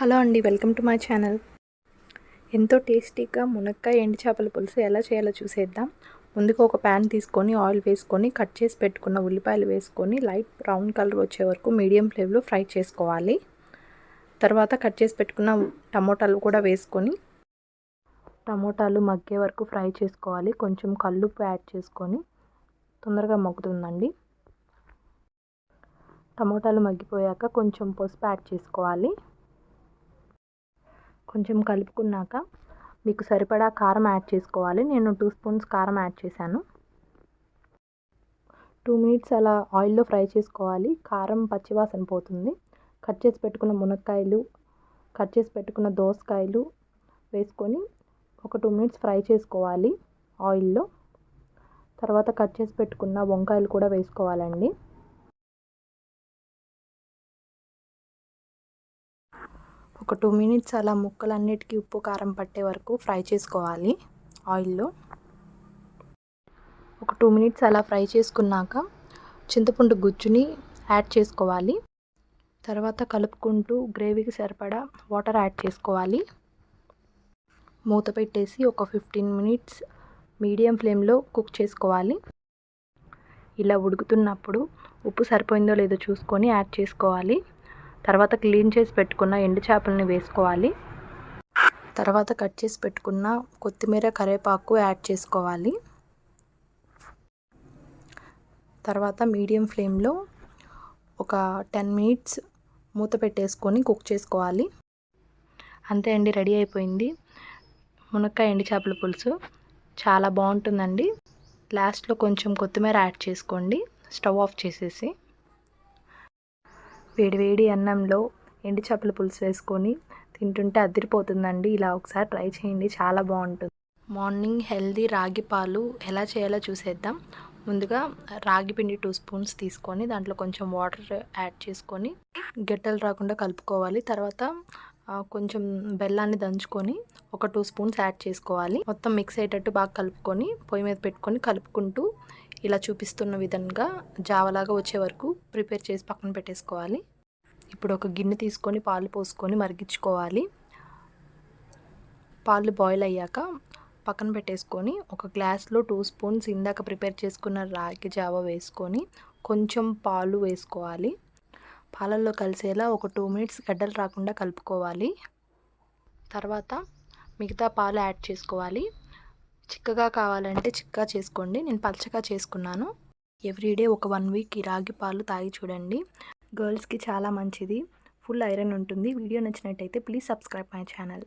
Hello అండి welcome to my channel. ఎంతో టేస్టీగా మునక్కాయ ఎండు చేపల పులుసు ఎలా చేయాలో చూసేద్దాం. ముందుగా ఒక ప్యాన్ తీసుకొని ఆయిల్ వేసుకొని కట్ చేసి పెట్టుకున్న ఉల్లిపాయలు వేసుకొని లైట్ బ్రౌన్ కలర్ వచ్చే వరకు మీడియం ఫ్లేమ్లో ఫ్రై చేసుకోవాలి. తర్వాత కట్ చేసి పెట్టుకున్న టమోటాలు కూడా వేసుకొని టమోటాలు మగ్గే వరకు ఫ్రై చేసుకోవాలి. కొంచెం కల్లుప్పు యాడ్ చేసుకొని తొందరగా మగ్గుతుందండి. టమోటాలు మగ్గిపోయాక కొంచెం పసుపు యాడ్ చేసుకోవాలి. కొంచెం కలుపుకున్నాక మీకు సరిపడా కారం యాడ్ చేసుకోవాలి. నేను టూ స్పూన్స్ కారం యాడ్ చేశాను. టూ మినిట్స్ అలా ఆయిల్లో ఫ్రై చేసుకోవాలి. కారం పచ్చివాసన పోతుంది. కట్ చేసి పెట్టుకున్న మునక్కాయలు కట్ చేసి పెట్టుకున్న దోసకాయలు వేసుకొని ఒక టూ మినిట్స్ ఫ్రై చేసుకోవాలి ఆయిల్లో. తర్వాత కట్ చేసి పెట్టుకున్న వంకాయలు కూడా వేసుకోవాలండి. ఒక టూ మినిట్స్ అలా ముక్కలన్నిటికీ ఉప్పు కారం పట్టే వరకు ఫ్రై చేసుకోవాలి ఆయిల్లో. ఒక టూ మినిట్స్ అలా ఫ్రై చేసుకున్నాక చింతపండు గుజ్జుని యాడ్ చేసుకోవాలి. తర్వాత కలుపుకుంటూ గ్రేవీకి సరిపడా వాటర్ యాడ్ చేసుకోవాలి. మూత పెట్టేసి ఒక ఫిఫ్టీన్ మినిట్స్ మీడియం ఫ్లేమ్లో కుక్ చేసుకోవాలి. ఇలా ఉడుకుతున్నప్పుడు ఉప్పు సరిపోయిందో లేదో చూసుకొని యాడ్ చేసుకోవాలి. తర్వాత క్లీన్ చేసి పెట్టుకున్న ఎండు చేపలని వేసుకోవాలి. తర్వాత కట్ చేసి పెట్టుకున్న కొత్తిమీర కరివేపాకు యాడ్ చేసుకోవాలి. తర్వాత మీడియం ఫ్లేమ్లో ఒక టెన్ మినిట్స్ మూత పెట్టేసుకొని కుక్ చేసుకోవాలి. అంతే అండి రెడీ అయిపోయింది. మునక్కాయ ఎండు చేపల పులుసు చాలా బాగుంటుందండి. లాస్ట్లో కొంచెం కొత్తిమీర యాడ్ చేసుకోండి. స్టవ్ ఆఫ్ చేసేసి. వేడివేడి అన్నంలో ఎండు చేపల పులుసు వేసుకొని తింటుంటే అదిరిపోతుందండి. ఇలా ఒకసారి ట్రై చేయండి చాలా బాగుంటుంది. మార్నింగ్ హెల్దీ రాగి పాలు ఎలా చేయాలో చూసేద్దాం. ముందుగా రాగి పిండి టూ స్పూన్స్ తీసుకొని దాంట్లో కొంచెం వాటర్ యాడ్ చేసుకొని గెట్టలు రాకుండా కలుపుకోవాలి. తర్వాత కొంచెం బెల్లాన్ని దంచుకొని ఒక టూ స్పూన్స్ యాడ్ చేసుకోవాలి. మొత్తం మిక్స్ అయ్యేటట్టు బాగా కలుపుకొని పొయ్యి మీద పెట్టుకొని కలుపుకుంటూ ఇలా చూపిస్తున్న విధంగా జావలాగా వచ్చే వరకు ప్రిపేర్ చేసి పక్కన పెట్టేసుకోవాలి. ఇప్పుడు ఒక గిన్నె తీసుకొని పాలు పోసుకొని మరిగించుకోవాలి. పాలు బాయిల్ అయ్యాక పక్కన పెట్టేసుకొని ఒక గ్లాస్లో టూ స్పూన్స్ ఇందాక ప్రిపేర్ చేసుకున్న రాగి జావ వేసుకొని కొంచెం పాలు వేసుకోవాలి. పాలల్లో కలిసేలా ఒక టూ మినిట్స్ గడ్డలు రాకుండా కలుపుకోవాలి. తర్వాత మిగతా పాలు యాడ్ చేసుకోవాలి. చిక్కగా కావాలంటే చిక్కగా చేసుకోండి. నేను పలచగా చేసుకున్నాను. ఎవ్రీడే ఒక వన్ వీక్ ఈ రాగి పాలు తాగి చూడండి. గర్ల్స్కి చాలా మంచిది. ఫుల్ ఐరన్ ఉంటుంది. వీడియో నచ్చినట్టయితే ప్లీజ్ సబ్స్క్రైబ్ మై ఛానల్